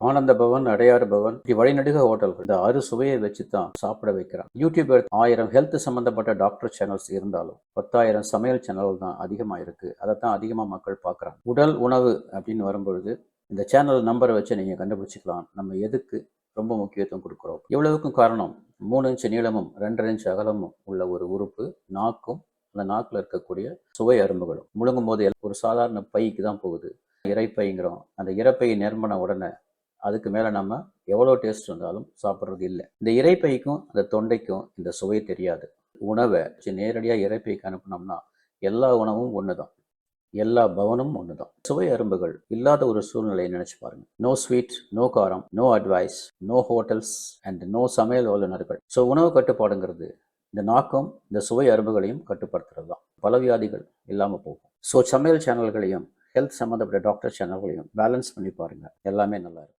ஆனந்த பவன் அடையாறு பவன் இப்படி வழிநடுக ஹோட்டல்கள். இந்த அறு சுவையை வச்சு தான் சாப்பிட வைக்கிறான். யூடியூப் ஆயிரம் ஹெல்த் சம்பந்தப்பட்ட டாக்டர் சேனல்ஸ் இருந்தாலும் பத்தாயிரம் சமையல் சேனல் தான் அதிகமாக இருக்கு. அதை தான் அதிகமாக மக்கள் பார்க்குறாங்க. உடல் உணவு அப்படின்னு வரும்பொழுது இந்த சேனல் நம்பரை வச்சு நீங்கள் கண்டுபிடிச்சிக்கலாம். நம்ம எதுக்கு ரொம்ப முக்கியத்துவம் கொடுக்குறோம்? இவ்வளவுக்கும் காரணம் மூணு இன்ச்சு நீளமும் ரெண்டரை இன்ச்சு அகலமும் உள்ள ஒரு உறுப்பு நாக்கும் அந்த நாக்கில் இருக்கக்கூடிய சுவை அரும்புகளும். முழுங்கும் போது ஒரு சாதாரண பைக்கு தான் போகுது. இறைப்பைங்கிறோம் அந்த இறப்பையை நிரம்பின உடனே அதுக்கு மேலே நம்ம எவ்வளோ டேஸ்ட் இருந்தாலும் சாப்பிட்றது இல்லை. இந்த இறைப்பைக்கும் அந்த தொண்டைக்கும் இந்த சுவை தெரியாது. உணவை நேரடியாக இறைப்பைக்கு அனுப்புனோம்னா எல்லா உணவும் ஒன்று தான் எல்லா பவனும் ஒன்று தான் சுவை அரும்புகள் இல்லாத ஒரு சூழ்நிலையை நினச்சி பாருங்கள் நோ ஸ்வீட் நோ காரம் no advice no hotels and no சமையல் வல்லுநர்கள். ஸோ உணவு கட்டுப்பாடுங்கிறது இந்த நாக்கம் இந்த சுவை அரும்புகளையும் கட்டுப்படுத்துறது தான் பல வியாதிகள் இல்லாமல் போகும். ஸோ சமையல் சேனல்களையும் ஹெல்த் சம்மந்தப்பட்ட டாக்டர் சேனல்களையும் பேலன்ஸ் பண்ணி பாருங்கள் எல்லாமே நல்லா இருக்கும்.